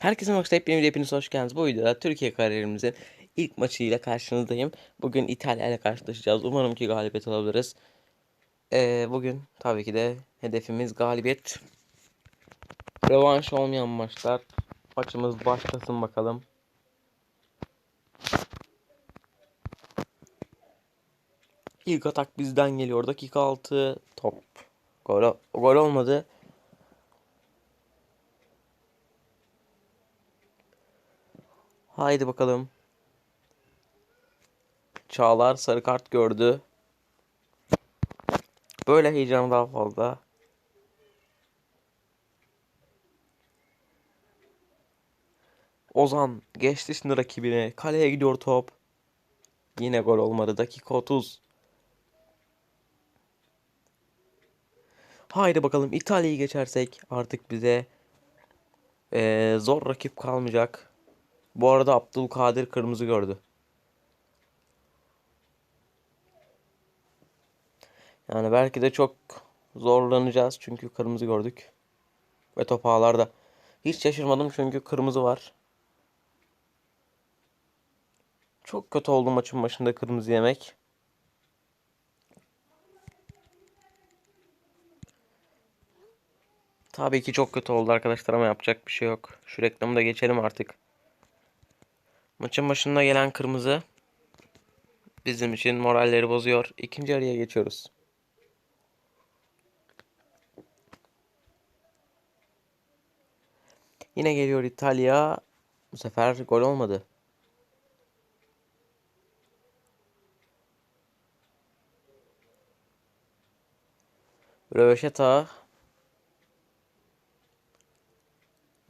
Herkese merhaba, hepiniz, hepiniz hoş geldiniz. Bu videoda Türkiye kariyerimizin ilk maçıyla karşınızdayım. Bugün İtalya ile karşılaşacağız. Umarım ki galibiyet alabiliriz. Ee, bugün tabii ki de hedefimiz galibiyet. Rövanş olmayan maçlar. Maçımız başlasın bakalım. İlk atak bizden geliyor. Dakika 6 top. Gol, gol olmadı. Haydi bakalım. Çağlar sarı kart gördü. Böyle heyecan daha fazla. Ozan geçti şimdi rakibine. Kaleye gidiyor top. Yine gol olmadı. Dakika 30. Haydi bakalım İtalya'yı geçersek artık bize eee, zor rakip kalmayacak. Bu arada Abdülkadir kırmızı gördü. Yani belki de çok zorlanacağız çünkü kırmızı gördük. Ve top ağlarda. Hiç şaşırmadım çünkü kırmızı var. Çok kötü oldu maçın başında kırmızı yemek. Tabii ki çok kötü oldu arkadaşlar ama yapacak bir şey yok. Şu reklamı da geçelim artık. Maçın başında gelen kırmızı bizim için moralleri bozuyor. İkinci yarıya geçiyoruz. Yine geliyor İtalya. Bu sefer gol olmadı. Röveşata.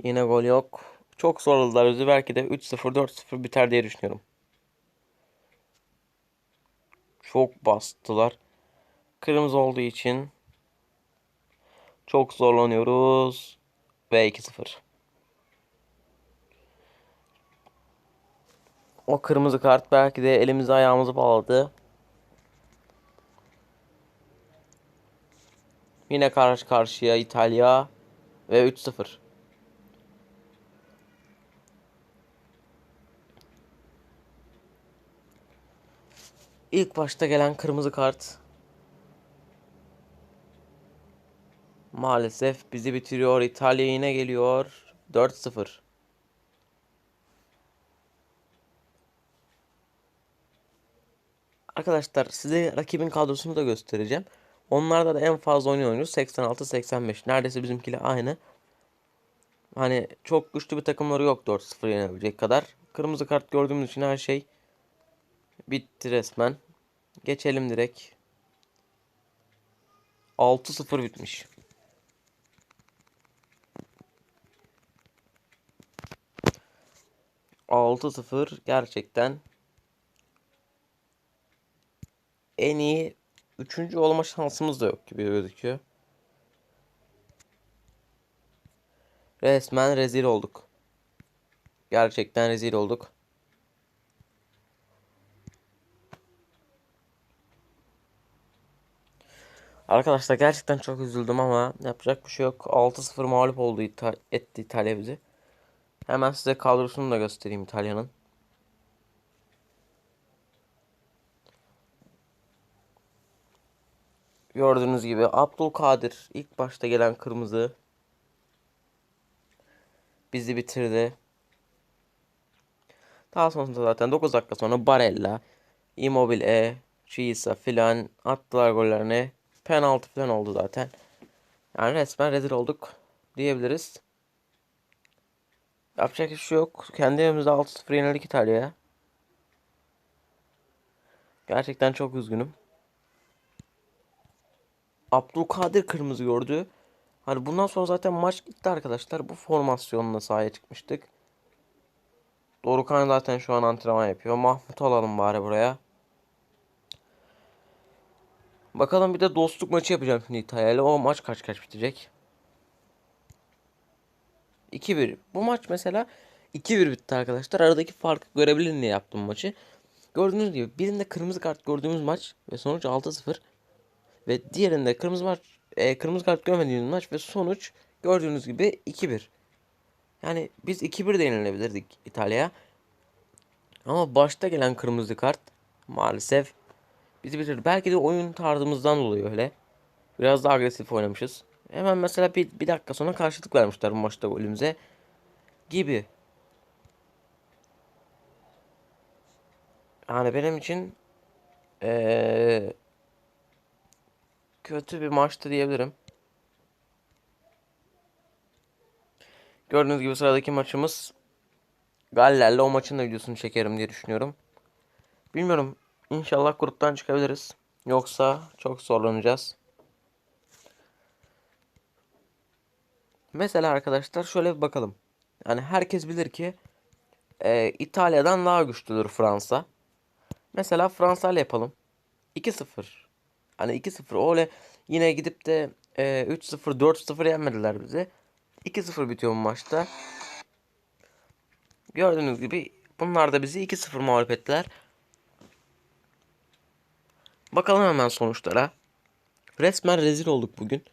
Yine gol yok. Çok zorladılar bizi. Belki de 3-0 4-0 biter diye düşünüyorum. Çok bastılar. Kırmızı olduğu için çok zorlanıyoruz. Ve 2-0. O kırmızı kart belki de elimizi ayağımızı bağladı. Yine karşı karşıya İtalya ve 3-0. İlk başta gelen kırmızı kart maalesef bizi bitiriyor. İtalya yine geliyor. 4-0. Arkadaşlar size rakibin kadrosunu da göstereceğim. Onlarda da en fazla oynuyor oyuncu 86-85. Neredeyse bizimkiyle aynı. Hani çok güçlü bir takımları yok 4-0 yenebilecek kadar. Kırmızı kart gördüğümüz için her şey bitti resmen. Geçelim direkt. 6-0 bitmiş. Altı sıfır gerçekten en iyi üçüncü olma şansımız da yok gibi gözüküyor. Resmen rezil olduk. Gerçekten rezil olduk. Arkadaşlar gerçekten çok üzüldüm ama yapacak bir şey yok. 6-0 mağlup oldu İta etti İtalya bizi. Hemen size kadrosunu da göstereyim İtalya'nın. Gördüğünüz gibi Abdülkadir ilk başta gelen kırmızı bizi bitirdi. Daha sonrasında zaten 9 dakika sonra Barella, Immobile, Chiesa filan attılar gollerini. Penaltı falan oldu zaten. Yani resmen rezil olduk diyebiliriz. Yapacak bir şey yok. Kendi evimizde 6-0 yenildik İtalya'ya. Gerçekten çok üzgünüm. Abdülkadir kırmızı gördü. Hani bundan sonra zaten maç gitti arkadaşlar. Bu formasyonla sahaya çıkmıştık. Dorukhan zaten şu an antrenman yapıyor. Mahmut alalım bari buraya. Bakalım bir de dostluk maçı yapacağım şimdi İtalya ile. O maç kaç kaç bitecek? 2-1. Bu maç mesela 2-1 bitti arkadaşlar. Aradaki farkı görebilin diye yaptım maçı. Gördüğünüz gibi birinde kırmızı kart gördüğümüz maç ve sonuç 6-0. Ve diğerinde kırmızı maç e, kırmızı kart görmediğimiz maç ve sonuç gördüğünüz gibi 2-1. Yani biz 2-1 de yenilebilirdik İtalya'ya. Ama başta gelen kırmızı kart maalesef bizi bitirdi. Belki de oyun tarzımızdan dolayı öyle. Biraz daha agresif oynamışız. Hemen mesela bir, bir dakika sonra karşılık vermişler bu maçta golümüze. Gibi. Yani benim için ee, kötü bir maçtı diyebilirim. Gördüğünüz gibi sıradaki maçımız Galler'le o maçın da videosunu çekerim diye düşünüyorum. Bilmiyorum. İnşallah gruptan çıkabiliriz. Yoksa çok zorlanacağız. Mesela arkadaşlar şöyle bir bakalım. Yani herkes bilir ki e, İtalya'dan daha güçlüdür Fransa. Mesela Fransa ile yapalım. 2-0. Hani 2-0 öyle yine gidip de e, 3-0 4-0 yenmediler bizi. 2-0 bitiyor bu maçta. Gördüğünüz gibi bunlar da bizi 2-0 mağlup ettiler. Bakalım hemen sonuçlara. Resmen rezil olduk bugün.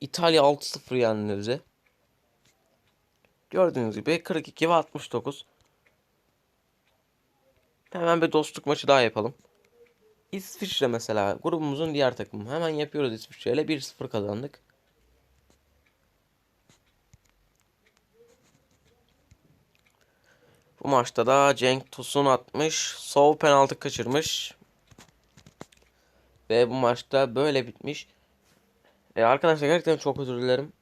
İtalya 6-0 yendi bizi. Gördüğünüz gibi 42 ve 69. Hemen bir dostluk maçı daha yapalım. İsviçre mesela grubumuzun diğer takımı. Hemen yapıyoruz İsviçre ile 1-0 kazandık. Bu maçta da Cenk Tosun atmış. Sol penaltı kaçırmış. Ve bu maçta böyle bitmiş. E arkadaşlar gerçekten çok özür dilerim.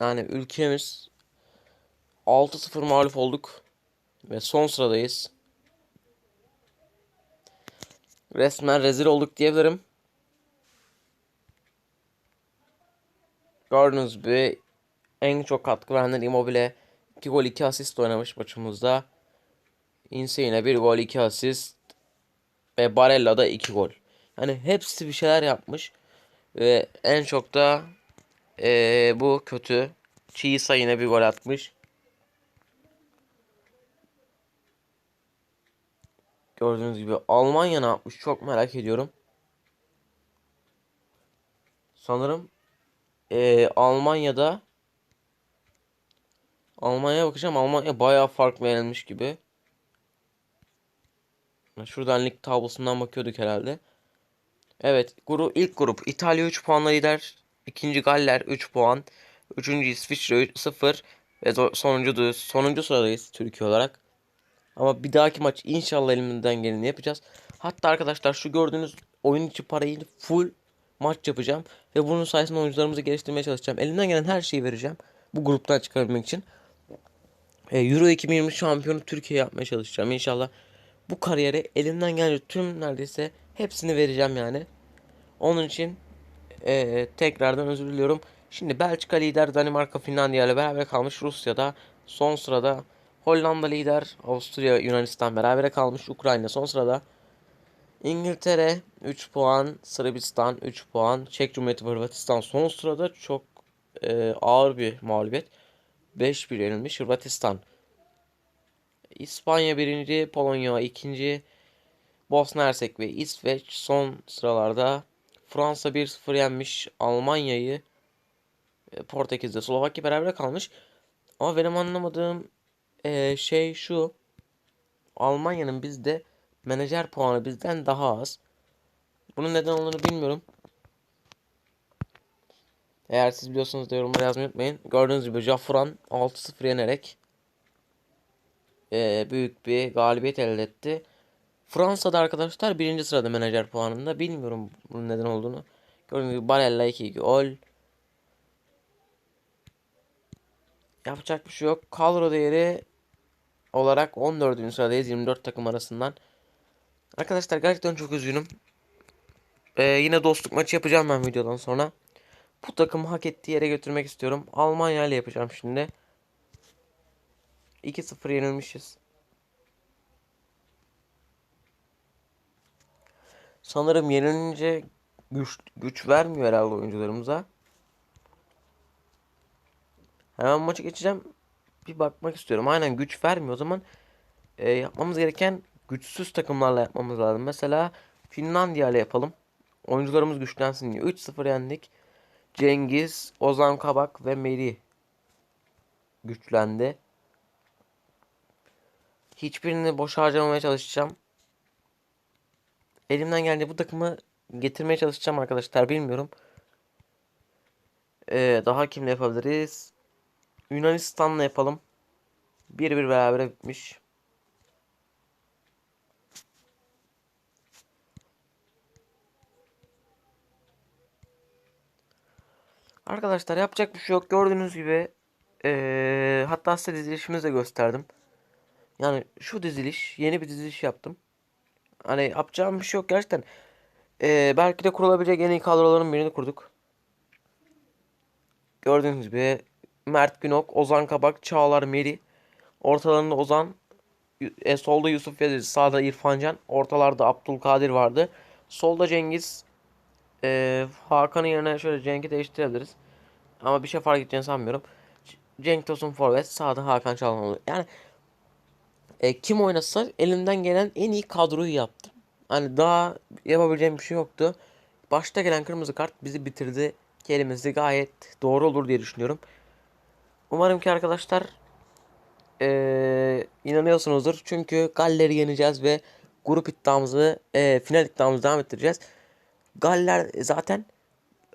Yani ülkemiz 6-0 mağlup olduk. Ve son sıradayız. Resmen rezil olduk diyebilirim. Gördüğünüz gibi en çok katkı verenler Immobile 2 gol 2 asist oynamış maçımızda. Insigne 1 gol 2 asist. Ve Barella da 2 gol. Yani hepsi bir şeyler yapmış. Ve en çok da ee, bu kötü. Chiesa yine bir gol atmış. Gördüğünüz gibi Almanya ne yapmış çok merak ediyorum. Sanırım ee, Almanya'da Almanya'ya bakacağım. Almanya bayağı fark verilmiş gibi. Şuradan lig tablosundan bakıyorduk herhalde. Evet, grup ilk grup İtalya 3 puanla lider. İkinci Galler 3 puan. Üçüncü İsviçre 0 ve sonuncu sonuncu sıradayız Türkiye olarak. Ama bir dahaki maç inşallah elimizden geleni yapacağız. Hatta arkadaşlar şu gördüğünüz oyun içi parayı full maç yapacağım. Ve bunun sayesinde oyuncularımızı geliştirmeye çalışacağım. Elimden gelen her şeyi vereceğim. Bu gruptan çıkarmak için. E, Euro 2020 şampiyonu Türkiye yapmaya çalışacağım. İnşallah bu kariyere elimden gelince tüm neredeyse hepsini vereceğim yani. Onun için e, tekrardan özür diliyorum. Şimdi Belçika lider Danimarka Finlandiya ile beraber kalmış. Rusya'da son sırada Hollanda lider. Avusturya Yunanistan beraber kalmış. Ukrayna son sırada. İngiltere 3 puan. Sırbistan 3 puan. Çek Cumhuriyeti ve Hırvatistan son sırada. Çok e, ağır bir mağlubiyet. 5-1 yenilmiş Hırvatistan. İspanya birinci, Polonya ikinci, Bosna Hersek ve İsveç son sıralarda. Fransa 1-0 yenmiş Almanya'yı. E, Portekiz'de Slovakya beraber kalmış. Ama benim anlamadığım e, şey şu. Almanya'nın bizde menajer puanı bizden daha az. Bunun neden olduğunu bilmiyorum. Eğer siz biliyorsanız da yorumlara yazmayı unutmayın. Gördüğünüz gibi Jafran 6-0 yenerek e, büyük bir galibiyet elde etti. Fransa'da arkadaşlar birinci sırada menajer puanında. Bilmiyorum bunun neden olduğunu. Gördüğünüz gibi Barella 2 gol. Yapacak bir şey yok. Kadro değeri olarak 14. sıradayız 24 takım arasından. Arkadaşlar gerçekten çok üzgünüm. Ee, yine dostluk maçı yapacağım ben videodan sonra. Bu takımı hak ettiği yere götürmek istiyorum. Almanya ile yapacağım şimdi. 2-0 yenilmişiz. Sanırım yenilince güç, güç vermiyor herhalde oyuncularımıza. Hemen maçı geçeceğim. Bir bakmak istiyorum. Aynen güç vermiyor. O zaman e, yapmamız gereken güçsüz takımlarla yapmamız lazım. Mesela Finlandiya ile yapalım. Oyuncularımız güçlensin diye. 3-0 yendik. Cengiz, Ozan Kabak ve Meri güçlendi. Hiçbirini boş harcamamaya çalışacağım. Elimden geldiği bu takımı getirmeye çalışacağım arkadaşlar. Bilmiyorum. Ee, daha kimle yapabiliriz? Yunanistan'la yapalım. 1-1 beraber bitmiş. Arkadaşlar yapacak bir şey yok. Gördüğünüz gibi ee, hatta size dizilişimizi de gösterdim. Yani şu diziliş yeni bir diziliş yaptım. Hani yapacağım bir şey yok gerçekten. Ee, belki de kurulabilecek en iyi kadroların birini kurduk. Gördüğünüz gibi Mert Günok, Ozan Kabak, Çağlar Meri. Ortalarında Ozan, e, solda Yusuf Yazıcı, sağda İrfan Can, ortalarda Abdülkadir vardı. Solda Cengiz, e, Hakan'ın yerine şöyle Cenk'i değiştirebiliriz. Ama bir şey fark edeceğini sanmıyorum. Cenk Tosun forvet, sağda Hakan Çalhanoğlu. Yani e, kim oynasa elimden gelen en iyi kadroyu yaptım. Hani daha yapabileceğim bir şey yoktu. Başta gelen kırmızı kart bizi bitirdi. Kelimesi gayet doğru olur diye düşünüyorum. Umarım ki arkadaşlar e, inanıyorsunuzdur. Çünkü Galler'i yeneceğiz ve grup iddiamızı, e, final iddiamızı devam ettireceğiz. Galler zaten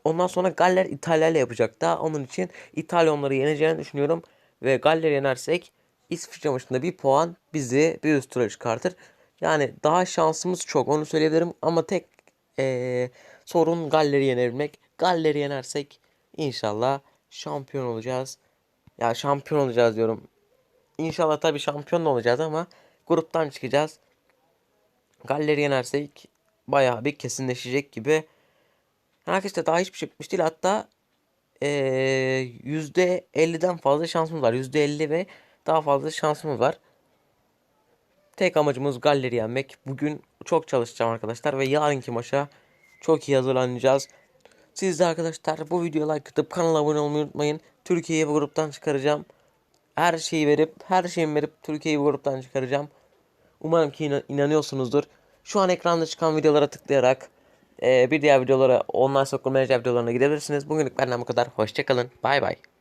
ondan sonra Galler İtalya ile yapacak da onun için İtalya onları yeneceğini düşünüyorum. Ve Galler'i yenersek İsviçre maçında bir puan bizi bir üst tura çıkartır. Yani daha şansımız çok onu söyleyebilirim ama tek eee, sorun Galler'i yenebilmek. Galler'i yenersek inşallah şampiyon olacağız. Ya şampiyon olacağız diyorum. İnşallah tabii şampiyon da olacağız ama gruptan çıkacağız. Galler'i yenersek bayağı bir kesinleşecek gibi. Arkadaşlar daha hiçbir şey bitmiş değil. Hatta eee %50'den fazla şansımız var. %50 ve daha fazla şansımız var. Tek amacımız Galler'i yenmek. Bugün çok çalışacağım arkadaşlar ve yarınki maça çok iyi hazırlanacağız. Siz de arkadaşlar bu videoya like atıp kanala abone olmayı unutmayın. Türkiye'yi bu gruptan çıkaracağım. Her şeyi verip, her şeyimi verip Türkiye'yi bu gruptan çıkaracağım. Umarım ki inan- inanıyorsunuzdur. Şu an ekranda çıkan videolara tıklayarak eee, bir diğer videolara, online sokul menajer videolarına gidebilirsiniz. Bugünlük benden bu kadar. Hoşçakalın. Bay bay.